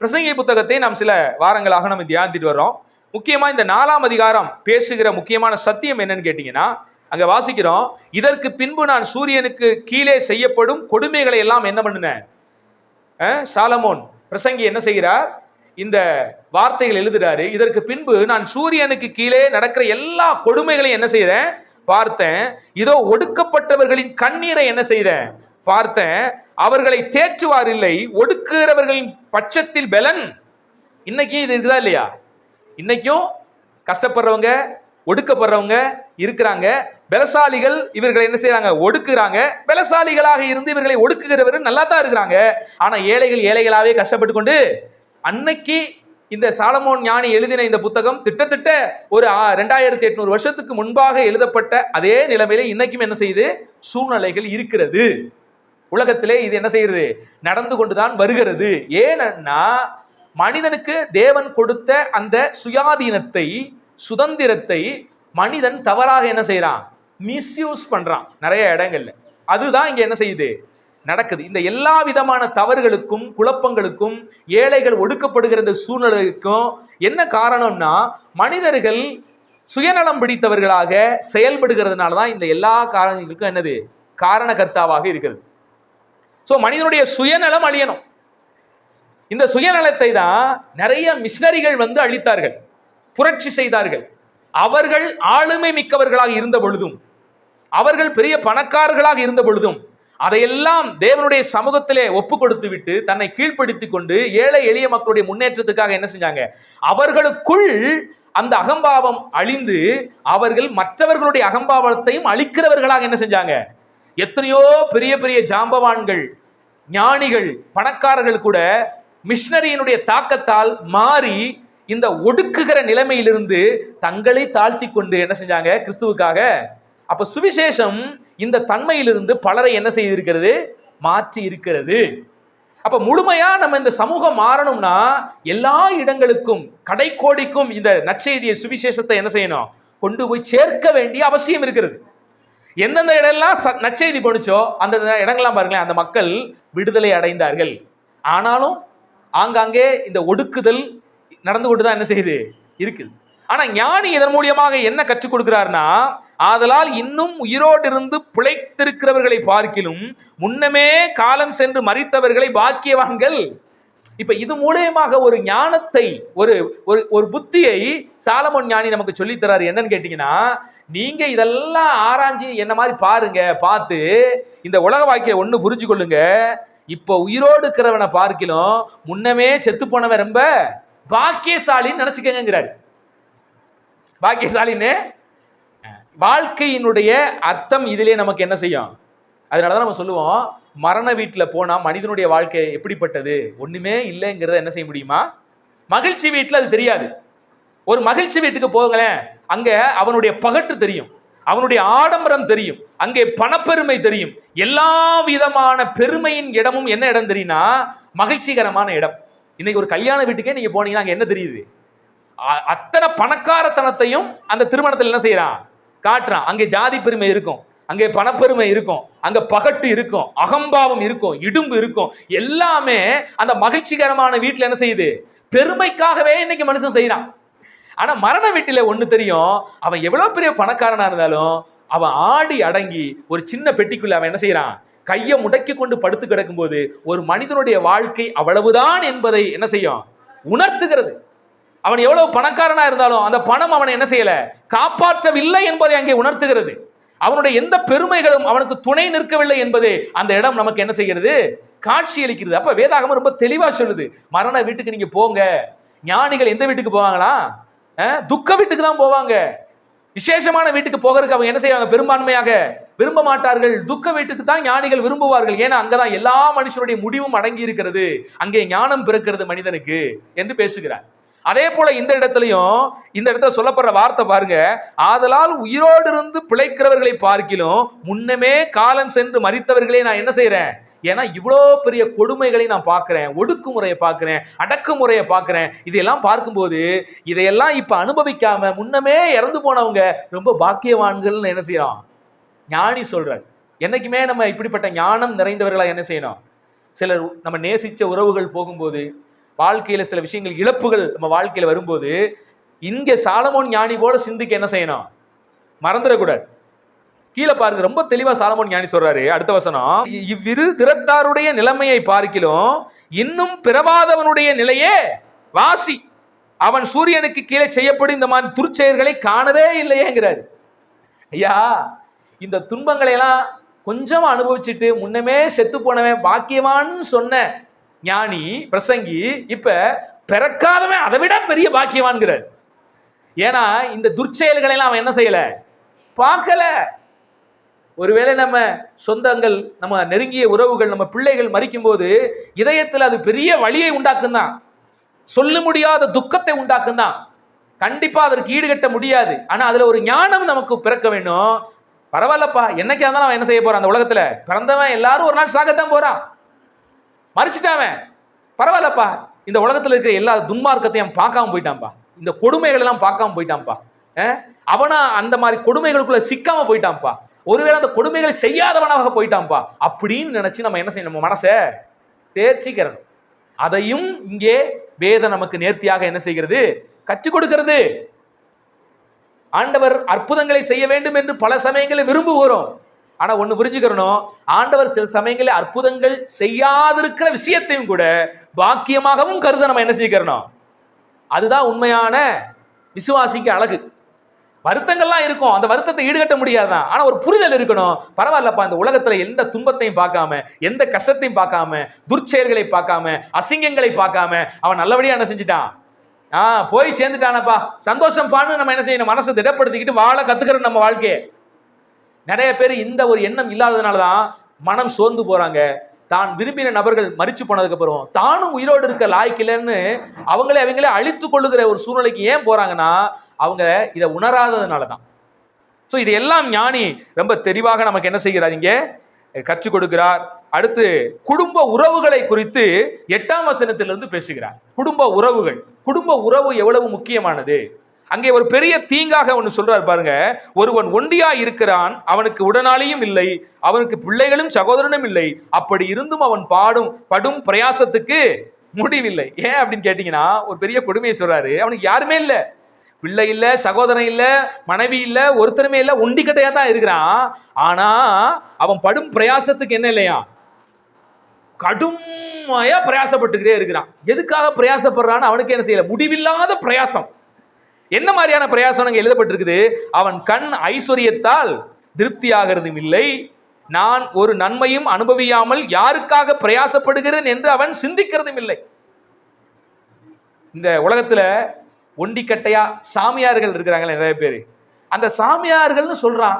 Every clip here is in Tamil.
பிரசங்கி புத்தகத்தை நாம் சில வாரங்களாக நம்ம தியானித்துட்டு வர்றோம். முக்கியமா இந்த நாலாம் அதிகாரம் பேசுகிற முக்கியமான சத்தியம் என்னன்னு கேட்டீங்கன்னா அங்க வாசிக்கிறோம் இதற்கு பின்பு நான் சூரியனுக்கு கீழே செய்யப்படும் கொடுமைகளை எல்லாம் என்ன பண்ணினேன் சாலமோன் பிரசங்கி என்ன செய்கிறார்? இந்த வார்த்தைகள் எழுதுறாரு இதற்கு பின்பு நான் சூரியனுக்கு கீழே நடக்கிற எல்லா கொடுமைகளையும் என்ன செய்கிறேன் பார்த்தேன். இதோ ஒடுக்கப்பட்டவர்களின் கண்ணீரை என்ன செய்தேன்? பார்த்தேன். அவர்களை தேற்றுவார் இல்லை ஒடுக்குகிறவர்களின் பட்சத்தில் பலன். இன்னைக்கும் இது இருக்குதா இல்லையா? இன்னைக்கும் கஷ்டப்படுறவங்க ஒடுக்கப்படுறவங்க இருக்கிறாங்க. பலசாலிகள் இவர்களை என்ன செய்யறாங்க ஒடுக்குறாங்க. பலசாலிகளாக இருந்து இவர்களை ஒடுக்குகிறவர் நல்லா தான் இருக்கிறாங்க. ஆனா ஏழைகள் ஏழைகளாவே கஷ்டப்பட்டு கொண்டு அன்னைக்கு இந்த சாலமோன் ஞானி எழுதின இந்த புத்தகம் திட்டத்திட்ட ஒரு ரெண்டாயிரத்தி எட்நூறு வருஷத்துக்கு முன்பாக எழுதப்பட்ட அதே நிலைமையில இன்னைக்கும் என்ன செய்யுது? சூழ்நிலைகள் இருக்கிறது. உலகத்திலே இது என்ன செய்கிறது? நடந்து கொண்டுதான் வருகிறது. ஏனென்னா மனிதனுக்கு தேவன் கொடுத்த அந்த சுயாதீனத்தை சுதந்திரத்தை மனிதன் தவறாக என்ன செய்யறான் மிஸ்யூஸ் பண்றான். நிறைய இடங்கள்ல. அதுதான் இங்க என்ன செய்யுது? நடக்குது. இந்த எல்லா விதமான தவறுகளுக்கும் குழப்பங்களுக்கும் ஏழைகள் ஒடுக்கப்படுகிற இந்த சூழ்நிலைக்கும் என்ன காரணம்னா மனிதர்கள் சுயநலம் பிடித்தவர்களாக செயல்படுகிறதுனால தான் இந்த எல்லா காரணங்களுக்கும் என்னது? காரணகர்த்தாவாக இருக்கிறது. ஸோ மனிதனுடைய சுயநலம் அழியணும். இந்த சுயநலத்தை தான் நிறைய மிஷினரிகள் வந்து அழித்தார்கள். புரட்சி செய்தார்கள். அவர்கள் ஆளுமை மிக்கவர்களாக இருந்த பொழுதும் அவர்கள் பெரிய பணக்காரர்களாக இருந்த பொழுதும் அதையெல்லாம் தேவனுடைய சமூகத்திலே ஒப்பு கொடுத்து விட்டு தன்னை கீழ்ப்படுத்தி கொண்டு ஏழை எளிய மக்களுடைய முன்னேற்றத்துக்காக என்ன செஞ்சாங்க? அவர்களுக்குள் அந்த அகம்பாவம் அழிந்து அவர்கள் மற்றவர்களுடைய அகம்பாவத்தையும் அழிக்கிறவர்களாக என்ன செஞ்சாங்க? எத்தனையோ பெரிய பெரிய ஜாம்பவான்கள் ஞானிகள் பணக்காரர்கள் கூட மிஷினரியினுடைய தாக்கத்தால் மாறி இந்த ஒடுக்குகிற நிலைமையிலிருந்து தங்களை தாழ்த்தி கொண்டு என்ன செஞ்சாங்க? கிறிஸ்துவுக்காக. அப்ப சுவிசேஷம் இந்த தன்மையிலிருந்து பலரை என்ன செய்திருக்கிறது? மாற்றி இருக்கிறது. அப்ப முழுமையா நம்ம இந்த சமூகம் மாறணும்னா எல்லா இடங்களுக்கும் கடைக்கோடிக்கும் இந்த நற்செய்தியை சுவிசேஷத்தை என்ன செய்யணும்? கொண்டு போய் சேர்க்க வேண்டிய அவசியம் இருக்கிறது. எந்தெந்த இடம்லாம் ச- நற்செய்தி அந்த இடங்கள்லாம் பாருங்களேன் அந்த மக்கள் விடுதலை அடைந்தார்கள். ஆனாலும் ஆங்காங்கே இந்த ஒடுக்குதல் நடந்து கொண்டு தான் என்ன செய்யுது? இருக்குது ஆனால் ஞானி இதன் மூலியமாக என்ன கற்றுக் கொடுக்கிறார்னா ஆதலால் இன்னும் உயிரோடு இருந்து பிழைத்திருக்கிறவர்களை பார்க்கிலும் முன்னமே காலம் சென்று மறித்தவர்களை பாக்கியவான்கள் இப்ப இது மூலியமாக ஒரு ஞானத்தை ஒரு ஒரு ஒரு புத்தியை சாலமோன் ஞானி நமக்கு சொல்லித் தராரு. என்னன்னு கேட்டீங்கன்னா நீங்க இதெல்லாம் ஆராய்ஞ்சு என்ன மாதிரி பாருங்க பார்த்து இந்த உலக வாழ்க்கையை ஒன்று புரிஞ்சு கொள்ளுங்க. இப்போ உயிரோடு இருக்கிறவனை பார்க்கிலும் முன்னமே செத்து போனவன் ரொம்ப பாக்கியசாலின்னு நினைச்சுக்கங்கிறாரு பாக்கியசாலின்னு? வாழ்க்கையினுடைய அர்த்தம் இதிலே நமக்கு என்ன செய்யும்? அதனால தான் நம்ம சொல்லுவோம் மரண வீட்டில் போனால் மனிதனுடைய வாழ்க்கை எப்படிப்பட்டது? ஒன்றுமே இல்லைங்கிறத என்ன செய்ய முடியுமா? மகிழ்ச்சி வீட்டில் அது தெரியாது. ஒரு மகிழ்ச்சி வீட்டுக்கு போகலேன் அங்கே அவனுடைய பகட்டு தெரியும். அவனுடைய ஆடம்பரம் தெரியும். அங்கே பணப்பெருமை தெரியும். எல்லா விதமான பெருமையின் இடமும் என்ன இடம் தெரியும்னா மகிழ்ச்சிகரமான இடம். இன்னைக்கு ஒரு கல்யாண வீட்டுக்கே நீங்க போனீங்கன்னா அங்கே என்ன தெரியுது? அ- அத்தனை பணக்காரத்தனத்தையும் அந்த திருமணத்தில் என்ன செய்யறான்? காட்டுறான். அங்கே ஜாதி பெருமை இருக்கும். அங்கே பணப்பெருமை இருக்கும். அங்க பகட்டு இருக்கும். அகம்பாவம் இருக்கும். இடும்பு இருக்கும். எல்லாமே அந்த மகிழ்ச்சிகரமான வீட்டில் என்ன செய்யுது? பெருமைக்காகவே இன்னைக்கு மனுஷன் செய்யறான் ஆனா மரண வீட்டில ஒண்ணு தெரியும். அவன் எவ்வளவு பெரிய பணக்காரனா இருந்தாலும் அவன் ஆடி அடங்கி ஒரு சின்ன பெட்டிக்குள்ள அவன் என்ன செய்யறான் கையை முடக்கி கொண்டு படுத்து கிடக்கும்போது ஒரு மனிதனுடைய வாழ்க்கை அவ்வளவுதான் என்பதை என்ன செய்யும்? உணர்த்துகிறது. அவன் எவ்வளவு பணக்காரனா இருந்தாலும் அந்த பணம் அவனை என்ன செய்யல? காப்பாற்றவில்லை என்பதை அங்கே உணர்த்துகிறது. அவனுடைய எந்த பெருமைகளும் அவனுக்கு துணை நிற்கவில்லை என்பதே அந்த இடம் நமக்கு என்ன செய்கிறது? காட்சி அளிக்கிறது. அப்ப வேதாகமம் ரொம்ப தெளிவா சொல்லுது. மரண வீட்டுக்கு நீங்க போங்க. ஞானிகள் எந்த வீட்டுக்கு போவாங்களா? துக்க வீட்டுக்கு தான் போவாங்க. விசேஷமான வீட்டுக்கு போகிறதுக்கு அவங்க என்ன செய்வாங்க? பெரும்பான்மையாக விரும்ப மாட்டார்கள். துக்க வீட்டுக்கு தான் ஞானிகள் விரும்புவார்கள். ஏன்னா அங்கதான் எல்லா மனுஷனுடைய முடிவும் அடங்கி இருக்கிறது. அங்கே ஞானம் பிறக்கிறது மனிதனுக்கு என்று பேசுகிறார். அதே போல இந்த இடத்துலையும் இந்த இடத்துல சொல்லப்படுற வார்த்தை பாருங்க. ஆதலால் உயிரோடு இருந்து பிழைக்கிறவர்களை பார்க்கிலும் முன்னமே காலம் சென்று மறித்தவர்களே நான் என்ன செய்யறேன் ஏன்னா இவ்வளோ பெரிய கொடுமைகளை நான் பார்க்குறேன் ஒடுக்குமுறையை பார்க்குறேன் அடக்குமுறையை பார்க்குறேன். இதையெல்லாம் பார்க்கும்போது இதையெல்லாம் இப்போ அனுபவிக்காம முன்னமே இறந்து போனவங்க ரொம்ப பாக்கியவான்கள்னு என்ன செய்யலாம் ஞானி சொல்கிறார் என்னைக்குமே நம்ம இப்படிப்பட்ட ஞானம் நிறைந்தவர்களாக என்ன செய்யணும்? சிலர் நம்ம நேசித்த உறவுகள் போகும்போது வாழ்க்கையில சில விஷயங்கள் இழப்புகள் நம்ம வாழ்க்கையில வரும்போது இங்க சாலமோன் ஞானி போல சிந்திக்க என்ன செய்யணும்? மறந்துடக்கூடாது. கீழே பாருங்க ரொம்ப தெளிவா சாலமோன் ஞானி சொல்றாரு அடுத்த வசனம். இவ்விரு திறத்தாருடைய நிலைமையை பார்க்கிலும் இன்னும் பிறவாதவனுடைய நிலையே வாசி. அவன் சூரியனுக்கு கீழே செய்யப்படும் இந்த மாதிரி துர்ச்செயல்களை காணவே இல்லையேங்கிறாரு. ஐயா இந்த துன்பங்களை எல்லாம் கொஞ்சம் அனுபவிச்சுட்டு முன்னமே செத்து போனவன் பாக்கியவான்னு சொன்ன ஞானி பிரசங்கி இப்ப பிறக்காதவன் அதை விட பெரிய பாக்கியவான்கிறார். ஏன்னா இந்த துர்ச்செயல்களை எல்லாம் அவன் என்ன செய்யல? பார்க்கல. ஒருவேளை நம்ம சொந்தங்கள் நம்ம நெருங்கிய உறவுகள் நம்ம பிள்ளைகள் மறிக்கும் போது இதயத்தில் அது பெரிய வழியை உண்டாக்கும் தான் சொல்ல முடியாத துக்கத்தை உண்டாக்கும் தான் கண்டிப்பா அதற்கு ஈடுகட்ட முடியாது. ஆனா அதுல ஒரு ஞானம் நமக்கு பிறக்க வேணும் பரவாயில்லப்பா என்னைக்கா இருந்தாலும் அவன் என்ன செய்ய போறான் அந்த உலகத்துல? பிறந்தவன் எல்லாரும் ஒரு நாள் சாகத்தான் போறான். மறிச்சிட்டாவன் பரவாயில்லப்பா. இந்த உலகத்துல இருக்கிற எல்லா துன்மார்க்கத்தையும் பார்க்காம போயிட்டான்ப்பா இந்த கொடுமைகள் எல்லாம் பார்க்காம போயிட்டான்ப்பா அஹ்? அவனா அந்த மாதிரி கொடுமைகளுக்குள்ள சிக்காம போயிட்டான்ப்பா ஒருவேளை அந்த கொடுமைகளை செய்யாதவனாக போயிட்டான்ப்பா அப்படின்னு நினைச்சு நம்ம என்ன செய்யணும்? நம்ம மனசை தேர்ச்சிக்கிறணும். அதையும் இங்கே வேதம் நமக்கு நேர்த்தியாக என்ன செய்கிறது? கற்றுக் கொடுக்கிறது. ஆண்டவர் அற்புதங்களை செய்ய வேண்டும் என்று பல சமயங்களில் விரும்புகிறோம். ஆனா ஒண்ணு புரிஞ்சுக்கிறணும். ஆண்டவர் சில சமயங்களில் அற்புதங்கள் செய்யாதிருக்கிற விஷயத்தையும் கூட பாக்கியமாகவும் கருத நம்ம என்ன செய்யணும் அதுதான் உண்மையான விசுவாசிக்கு அழகு. வருத்தங்கள்லாம் இருக்கும். அந்த வருத்தத்தை ஈடுகட்ட முடியாதான் ஆனா ஒரு புரிதல் இருக்கணும். பரவாயில்லப்பா இந்த உலகத்துல எந்த துன்பத்தையும் பார்க்காம எந்த கஷ்டத்தையும் பார்க்காம துர்ச்செயல்களை பார்க்காம அசிங்கங்களை பார்க்காம அவன் நல்லபடியா என்ன செஞ்சுட்டான்? ஆ போய் சேர்ந்துட்டானப்பா. சந்தோஷம் பான்னு நம்ம என்ன செய்யணும்? மனசை திடப்படுத்திக்கிட்டு வாழ கத்துக்கிறோம் நம்ம வாழ்க்கையை. நிறைய பேர் இந்த ஒரு எண்ணம் இல்லாததுனால தான் மனம் சோர்ந்து போறாங்க. தான் விரும்பின நபர்கள் மறிச்சு போனதுக்கு அப்புறம் தானும் உயிரோடு இருக்க லாய்க்கில்லைன்னு அவங்களே அவங்களே அழித்து கொள்ளுகிற ஒரு சூழ்நிலைக்கு ஏன் போறாங்கன்னா அவங்க இதை உணராததுனால தான் ஸோ இது எல்லாம் ஞானி ரொம்ப தெளிவாக நமக்கு என்ன செய்கிறார் இங்கே? கற்றுக் கொடுக்கிறார். அடுத்து குடும்ப உறவுகளை குறித்து எட்டாம் வசனத்திலிருந்து பேசுகிறார். குடும்ப உறவுகள். குடும்ப உறவு எவ்வளவு முக்கியமானது? அங்கே ஒரு பெரிய தீங்காக ஒன்று சொல்றார் பாருங்க. ஒருவன் ஒண்டியா இருக்கிறான் அவனுக்கு உடனாளியும் இல்லை அவனுக்கு பிள்ளைகளும் சகோதரனும் இல்லை. அப்படி இருந்தும் அவன் பாடும் படும் பிரயாசத்துக்கு முடிவில்லை. ஏன் அப்படின்னு கேட்டீங்கன்னா ஒரு பெரிய கொடுமையை சொல்றாரு. அவனுக்கு யாருமே இல்லை. பிள்ளை இல்ல சகோதரன் இல்ல மனைவி இல்ல ஒருத்தருமே இல்ல ஒண்டிக்கட்டையா தான் இருக்கிறான். ஆனா அவன் படும் பிரயாசத்துக்கு என்ன இல்லையா? கடுமையா பிரயாசப்பட்டுக்கிட்டே இருக்கிறான். எதுக்காக பிரயாசப்படுறான்னு அவனுக்கு என்ன செய்யல? முடிவில்லாத பிரயாசம். என்ன மாதிரியான பிரயாசனங்கள் எழுதப்பட்டிருக்குது? அவன் கண் ஐஸ்வர்யத்தால் திருப்தியாகிறதும் இல்லை நான் ஒரு நன்மையும் அனுபவியாமல் யாருக்காக பிரயாசப்படுகிறேன் என்று அவன் சிந்திக்கிறதும் இல்லை இந்த உலகத்துல ஒண்டிக்கட்டையா சாமியார்கள் இருக்கிறாங்களே நிறைய பேர். அந்த சாமியார்கள்னு சொல்றான்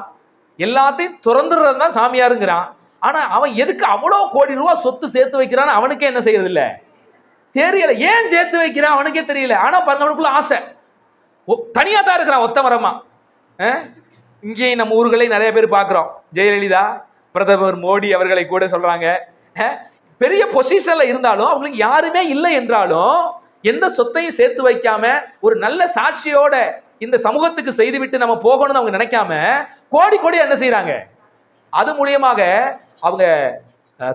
எல்லாத்தையும் திறந்துடுறது தான் சாமியாருங்கிறான். ஆனா அவன் எதுக்கு அவ்வளோ கோடி ரூபா சொத்து சேர்த்து வைக்கிறான்னு அவனுக்கே என்ன செய்யறது இல்லை தெரியல. ஏன் சேர்த்து வைக்கிறான் அவனுக்கே தெரியல. ஆனா பண்ணவனுக்குள்ள அவனுக்குள்ள ஆசை. ஒ- தான் இருக்கிறான் ஒத்த மரமா இங்கேயும் நம்ம ஊர்களை நிறைய பேர் பார்க்குறோம். ஜெயலலிதா பிரதமர் மோடி அவர்களை கூட சொல்கிறாங்க பெரிய பொசிஷனில் இருந்தாலும் அவங்களுக்கு யாருமே இல்லை என்றாலும் எந்த சொத்தையும் சேர்த்து வைக்காம ஒரு நல்ல சாட்சியோட இந்த சமூகத்துக்கு செய்துவிட்டு நம்ம போகணும்னு அவங்க நினைக்காம கோடி கோடி என்ன செய்யறாங்க அது மூலியமாக அவங்க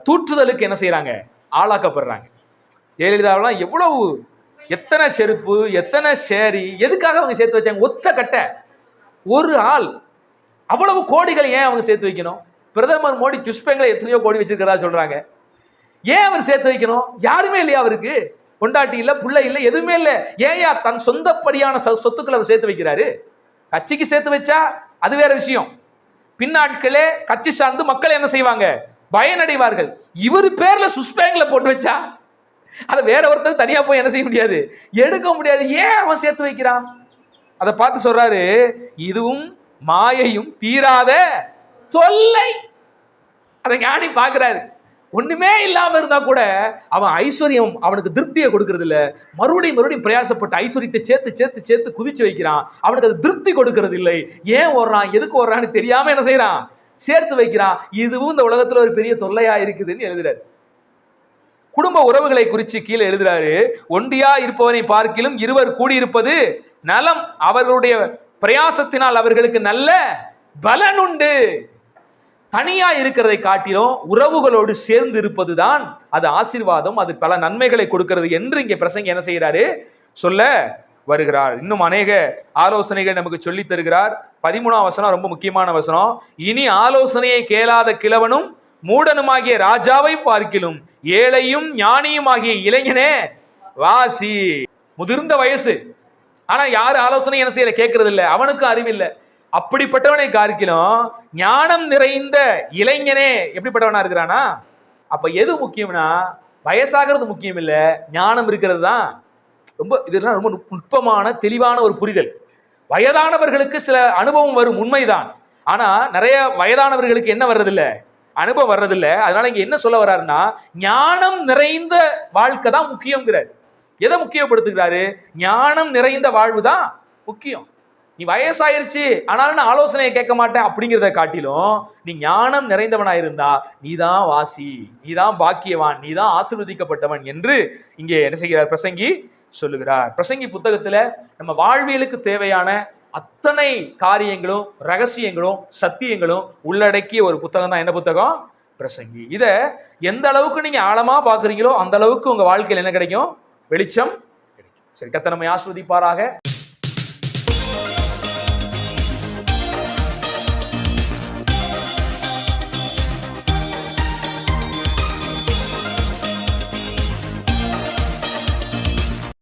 தூற்றுதலுக்கு என்ன செய்யறாங்க ஆளாக்கப்படுறாங்க. ஜெயலலிதாவெல்லாம் எவ்வளவு எத்தனை செருப்பு எத்தனை சேரி எதுக்காக அவங்க சேர்த்து வச்சாங்க? ஒத்த கட்டை. ஒரு ஆள். அவ்வளவு கோடிகள் ஏன் அவங்க சேர்த்து வைக்கணும்? பிரதமர் மோடி சுஷ்பங்களை எத்தனையோ கோடி வச்சிருக்கிறதா சொல்றாங்க. ஏன் அவர் சேர்த்து வைக்கணும்? யாருமே இல்லையா அவருக்கு? பொண்டாட்டி இல்லை பிள்ளை இல்லை எதுவுமே இல்லை. ஏயா தன் சொந்தப்படியான சொ- சொத்துக்களை அவர் சேர்த்து வைக்கிறாரு. கட்சிக்கு சேர்த்து வச்சா அது வேற விஷயம். பின்னாட்களே கட்சி சார்ந்து மக்கள் என்ன செய்வாங்க? பயனடைவார்கள். இவர் பேர்ல சுஸ்பேங்ல போட்டு வச்சா அதை வேற ஒருத்தர் தனியா போய் என்ன செய்ய முடியாது? எடுக்க முடியாது. ஏன் அவன் சேர்த்து வைக்கிறான்? அதை பார்த்து சொல்றாரு இதுவும் மாயையும் தீராத தொல்லை. அதை ஞானி பார்க்கிறாரு. ஒண்ணுமே இல்லாம இருந்தா கூட அவன் ஐஸ்வர்யம் அவனுக்கு திருப்தியை கொடுக்கறது இல்ல. மறுபடியும் மறுபடியும் பிரயாசப்பட்டு ஐஸ்வர்யத்தை சேர்த்து சேர்த்து சேர்த்து குவிச்சு வைக்கிறான். அவனுக்கு அது திருப்தி கொடுக்கறது இல்லை. ஏன் ஓடுறான்? எதுக்கு ஓடுறான்னு தெரியாம என்ன செய்யறான்? சேர்த்து வைக்கிறான். இதுவும் இந்த உலகத்துல ஒரு பெரிய தொல்லையா இருக்குதுன்னு எழுதுறாரு. குடும்ப உறவுகளை குறித்து கீழே எழுதுறாரு. ஒண்டியா இருப்பவனை பார்க்கிலும் இருவர் கூடியிருப்பது நலம். அவர்களுடைய பிரயாசத்தினால் அவர்களுக்கு நல்ல பலன் உண்டு. தனியா இருக்கிறதை காட்டிலும் உறவுகளோடு சேர்ந்து இருப்பதுதான் அது ஆசீர்வாதம் அது பல நன்மைகளை கொடுக்கிறது என்று இங்கே பிரசங்க என்ன செய்கிறாரு? சொல்ல வருகிறார். இன்னும் அநேக ஆலோசனைகள் நமக்கு சொல்லி தருகிறார். பதிமூணாம் வசனம் ரொம்ப முக்கியமான வசனம். இனி ஆலோசனையை கேளாத கிழவனும் மூடனுமாகிய ராஜாவை பார்க்கிலும் ஏழையும் ஞானியும் ஆகிய இளைஞனே வாசி. முதிர்ந்த வயசு. ஆனா யாரு ஆலோசனை என்ன செய்யல? கேட்கறது இல்லை அவனுக்கும் அறிவில்லை. அப்படிப்பட்டவனை கார்க்கிலும் ஞானம் நிறைந்த இளைஞனே எப்படிப்பட்டவனா இருக்கிறானா? அப்ப எது முக்கியம்னா வயசாகிறது முக்கியம் இல்லை ஞானம் இருக்கிறது தான் ரொம்ப இதெல்லாம் ரொம்ப நுட்- நுட்பமான தெளிவான ஒரு புரிதல். வயதானவர்களுக்கு சில அனுபவம் வரும் உண்மைதான். ஆனா நிறைய வயதானவர்களுக்கு என்ன வர்றதில்லை? அனுபவம் வர்றதில்ல. அதனால இங்க என்ன சொல்ல வர்றாருன்னா ஞானம் நிறைந்த வாழ்க்கை தான் முக்கியங்கிறார் எதை முக்கியப்படுத்துகிறாரு? ஞானம் நிறைந்த வாழ்வு தான் முக்கியம். நீ வயசாயிருச்சு ஆனாலும் நான் ஆலோசனையை கேட்க மாட்டேன் அப்படிங்கிறத காட்டிலும் நீ ஞானம் நிறைந்தவனா இருந்தா நீதான் வாசி நீதான் பாக்கியவான் நீதான் ஆசிர்வதிக்கப்பட்டவன் என்று இங்கே என்ன செய்கிறார்? பிரசங்கி சொல்லுகிறார். பிரசங்கி புத்தகத்துல நம்ம வாழ்வியலுக்கு தேவையான அத்தனை காரியங்களும் ரகசியங்களும் சத்தியங்களும் உள்ளடக்கிய ஒரு புத்தகம் தான். என்ன புத்தகம்? பிரசங்கி. இதை எந்த அளவுக்கு நீங்க ஆழமா பாக்குறீங்களோ அந்த அளவுக்கு உங்க வாழ்க்கையில் என்ன கிடைக்கும்? வெளிச்சம் கிடைக்கும். சரி கத்த நம்மை ஆஸ்வதிப்பாராக.